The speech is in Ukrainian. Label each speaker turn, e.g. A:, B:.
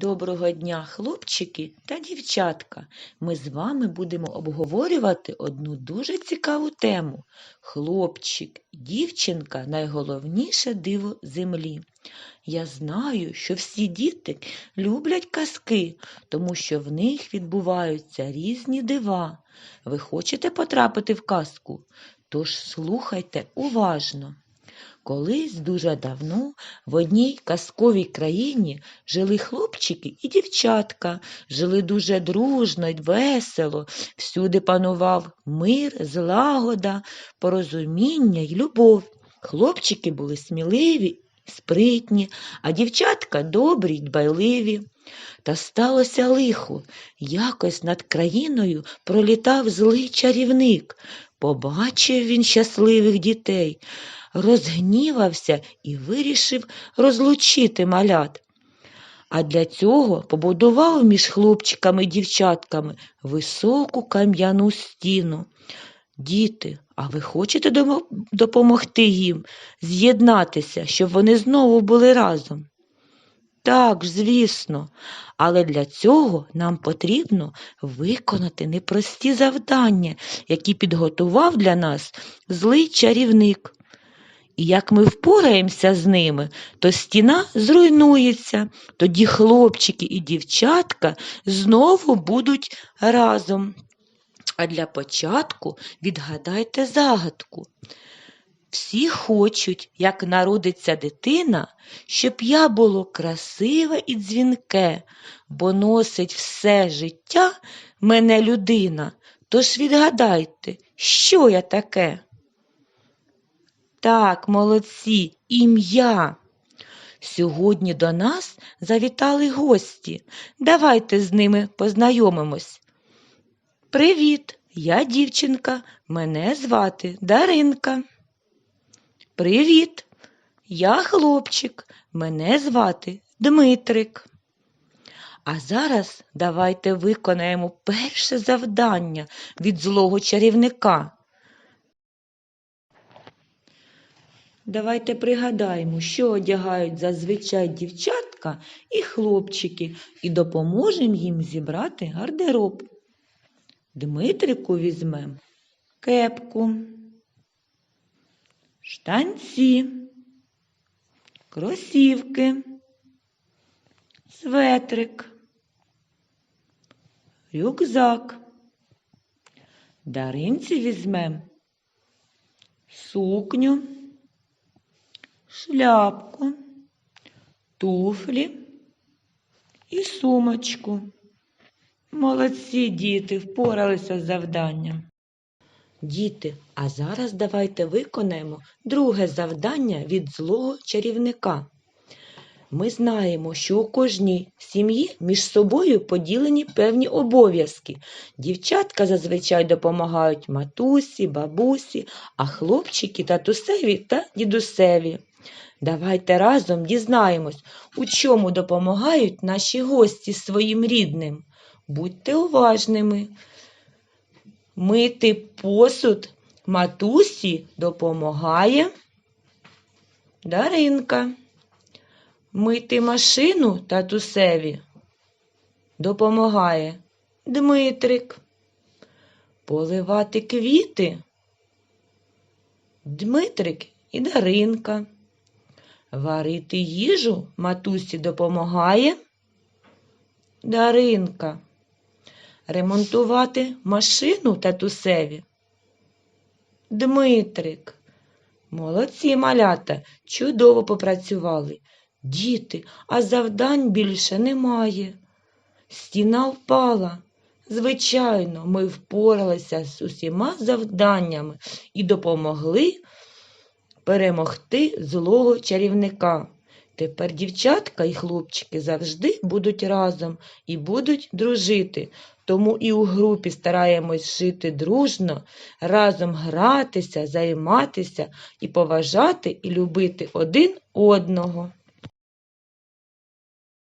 A: Доброго дня, хлопчики та дівчатка! Ми з вами будемо обговорювати одну дуже цікаву тему. Хлопчик дівчинка найголовніше диво землі. Я знаю, що всі діти люблять казки, тому що в них відбуваються різні дива. Ви хочете потрапити в казку? Тож слухайте уважно. Колись дуже давно в одній казковій країні жили хлопчики і дівчатка, жили дуже дружно й весело, всюди панував мир, злагода, порозуміння й любов. Хлопчики були сміливі, спритні, а дівчатка добрі й дбайливі. Та сталося лихо. Якось над країною пролітав злий чарівник. Побачив він щасливих дітей розгнівався і вирішив розлучити малят. А для цього побудував між хлопчиками і дівчатками високу кам'яну стіну. Діти, а ви хочете допомогти їм з'єднатися, щоб вони знову були разом? Так, звісно, але для цього нам потрібно виконати непрості завдання, які підготував для нас злий чарівник. Як ми впораємося з ними, то стіна зруйнується, тоді хлопчики і дівчатка знову будуть разом. А для початку відгадайте загадку. Всі хочуть, як народиться дитина, щоб я було красиве і дзвінке, бо носить все життя мене людина. Тож відгадайте, що я таке? Так, молодці, ім'я. Сьогодні до нас завітали гості. Давайте з ними познайомимось. Привіт, я дівчинка, мене звати Даринка. Привіт, я хлопчик, мене звати Дмитрик. А зараз давайте виконаємо перше завдання від злого чарівника. Давайте пригадаємо, що одягають зазвичай дівчатка і хлопчики, і допоможемо їм зібрати гардероб. Дмитрику візьмемо кепку, штанці, кросівки, светрик, рюкзак. Даринці візьмемо сукню шляпку, туфлі і сумочку. Молодці діти впоралися з завданням. Діти, а зараз давайте виконаємо друге завдання від злого чарівника. Ми знаємо, що у кожній сім'ї між собою поділені певні обов'язки. Дівчатка зазвичай допомагають матусі, бабусі, а хлопчики татусеві та дідусеві. Давайте разом дізнаємось, у чому допомагають наші гості своїм рідним. Будьте уважними. Мити посуд матусі допомагає Даринка. Мити машину татусеві допомагає Дмитрик. Поливати квіти Дмитрик і Даринка. Варити їжу матусі допомагає Даринка. Ремонтувати машину татусеві. Дмитрик. Молодці малята, чудово попрацювали. Діти, а завдань більше немає. Стіна впала. Звичайно, ми впоралися з усіма завданнями і допомогли перемогти злого чарівника. Тепер дівчатка і хлопчики завжди будуть разом і будуть дружити. Тому і у групі стараємось жити дружно, разом гратися, займатися і поважати і любити один одного.